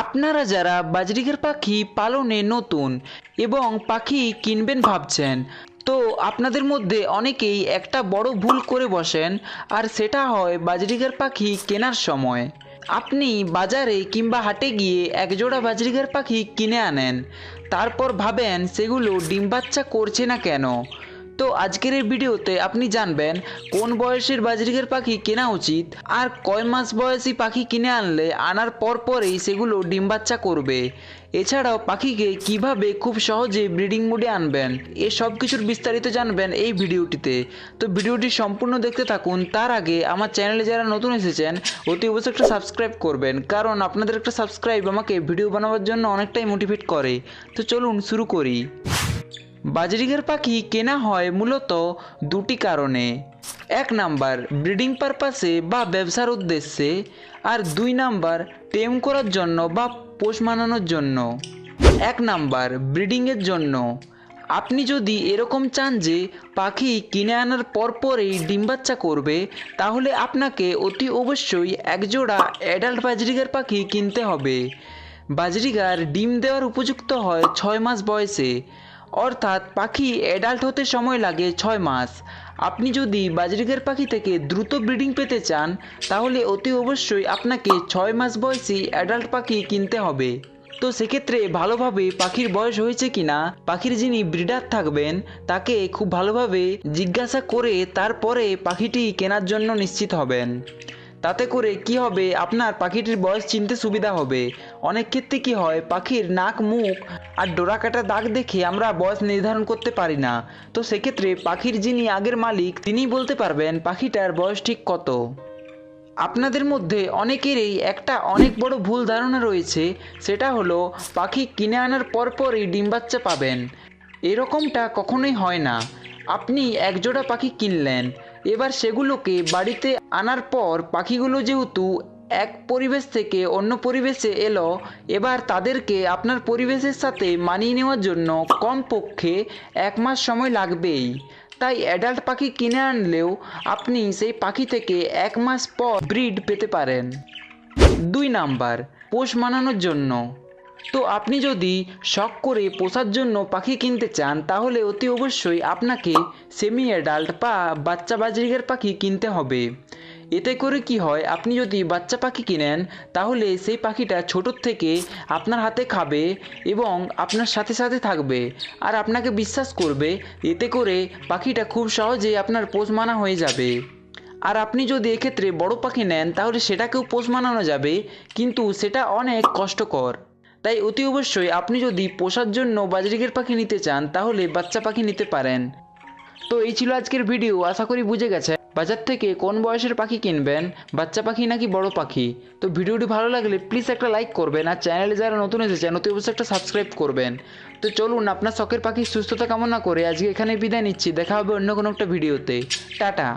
আপনারা যারা বাজরিকের পাখি পালনে নতুন এবং পাখি কিনবেন ভাবছেন, তো আপনাদের মধ্যে অনেকেই একটা বড় ভুল করে বসেন, আর সেটা হয় বাজরিকের পাখি কেনার সময়। আপনি বাজারে কিংবা হাটে গিয়ে একজোড়া বাজরিকের পাখি কিনে আনেন, তারপর ভাবেন সেগুলো ডিম বাচ্চা করছে না কেন? তো আজকের এই ভিডিওতে আপনি জানবেন, কোন বয়সের বাজরিকের পাখি কেনা উচিত আর কয় মাস বয়সী পাখি কিনে আনলে আনার পর পরেই সেগুলো ডিম বাচ্চা করবে। এছাড়াও পাখিকে কীভাবে খুব সহজে ব্রিডিং মোডে আনবেন, এ সব কিছুর বিস্তারিত জানবেন এই ভিডিওটিতে। তো ভিডিওটি সম্পূর্ণ দেখতে থাকুন, তার আগে আমার চ্যানেলে যারা নতুন এসেছেন, অতি অবশ্যই একটা সাবস্ক্রাইব করবেন, কারণ আপনাদের একটা সাবস্ক্রাইব আমাকে ভিডিও বানাবার জন্য অনেকটাই মোটিভেট করে। তো চলুন শুরু করি। বাজরিকের পাখি কেনা হয় মূলত দুটি কারণে। এক নাম্বার, ব্রিডিং পারপাসে বা ব্যবসার উদ্দেশ্যে, আর দুই নাম্বার টেম করার জন্য বা পোষ মানানোর জন্য। এক নাম্বার, ব্রিডিংয়ের জন্য। আপনি যদি এরকম চান যে পাখি কিনে আনার পরপরেই ডিম বাচ্চা করবে, তাহলে আপনাকে অতি অবশ্যই একজোড়া অ্যাডাল্ট বাজরিকার পাখি কিনতে হবে। বাজরিকার ডিম দেওয়ার উপযুক্ত হয় ছয় মাস বয়সে। অর্থাৎ পাখি অ্যাডাল্ট হতে সময় লাগে ছয় মাস। আপনি যদি বাজরিকের পাখি থেকে দ্রুত ব্রিডিং পেতে চান, তাহলে অতি অবশ্যই আপনাকে ছয় মাস বয়সী অ্যাডাল্ট পাখি কিনতে হবে। তো সেক্ষেত্রে ভালোভাবে পাখির বয়স হয়েছে কিনা, পাখির যিনি ব্রিডার থাকবেন, তাকে খুব ভালোভাবে জিজ্ঞাসা করে তারপরে পাখিটি কেনার জন্য নিশ্চিত হবেন। তাতে করে কি হবে? আপনার পাখিটির বয়স চিনতে সুবিধা হবে। অনেক ক্ষেত্রে কি হয়, পাখির নাক, মুখ আর ডোরা কাটা দাগ দেখে আমরা বয়স নির্ধারণ করতে পারি না। তো সেক্ষেত্রে পাখির যিনি আগের মালিক, তিনিই বলতে পারবেন পাখিটার বয়স ঠিক কত। আপনাদের মধ্যে অনেকেরই একটা অনেক বড় ভুল ধারণা রয়েছে, সেটা হলো পাখি কিনে আনার পরপরই ডিম বাচ্চা পাবেন। এরকমটা কখনোই হয় না। আপনি একজোড়া পাখি কিনলেন এবার সেগুলোকে বাড়িতে আনার পর পাখিগুলো যেহেতু এক পরিবেশ থেকে অন্য পরিবেশে এলো, এবার তাদেরকে আপনার পরিবেশের সাথে মানিয়ে নেওয়ার জন্য কমপক্ষে এক মাস সময় লাগবেই। তাই অ্যাডাল্ট পাখি কিনে আনলেও আপনি সেই পাখি থেকে এক মাস পর ব্রিড পেতে পারেন। দুই নাম্বার, পোষ মানানোর জন্য। তো আপনি যদি শখ করে পোষার জন্য পাখি কিনতে চান, তাহলে অতি অবশ্যই আপনাকে সেমি অ্যাডাল্ট বা বাচ্চা বাজরিকের পাখি কিনতে হবে। এতে করে কি হয়, আপনি যদি বাচ্চা পাখি কিনেন, তাহলে সেই পাখিটা ছোটোর থেকে আপনার হাতে খাবে এবং আপনার সাথে সাথে থাকবে আর আপনাকে বিশ্বাস করবে, এতে করে পাখিটা খুব সহজে আপনার পোষ মানা হয়ে যাবে। আর আপনি যদি এক্ষেত্রে বড় পাখি নেন, তাহলে সেটাকেও পোষ মানানো যাবে, কিন্তু সেটা অনেক কষ্টকর। তাই অতি অবশ্যই আপনি যদি পোষার জন্য বাজরিকের পাখি নিতে চান, তাহলে বাচ্চা পাখি নিতে পারেন। তো এই ছিল আজকের ভিডিও। আশা করি বুঝে গেছে বাজার থেকে কোন বয়সের পাখি কিনবেন, বাচ্চা পাখি নাকি বড় পাখি। তো ভিডিওটি ভালো লাগলে প্লিজ একটা লাইক করবেন আর চ্যানেলে যারা নতুন এসেছেন, অতি অবশ্যই একটা সাবস্ক্রাইব করবেন। তো চলুন আপনার শখের পাখির সুস্থতা কামনা করে আজকে এখানে বিদায় নিচ্ছি। দেখা হবে অন্য কোনো একটা ভিডিওতে। টাটা।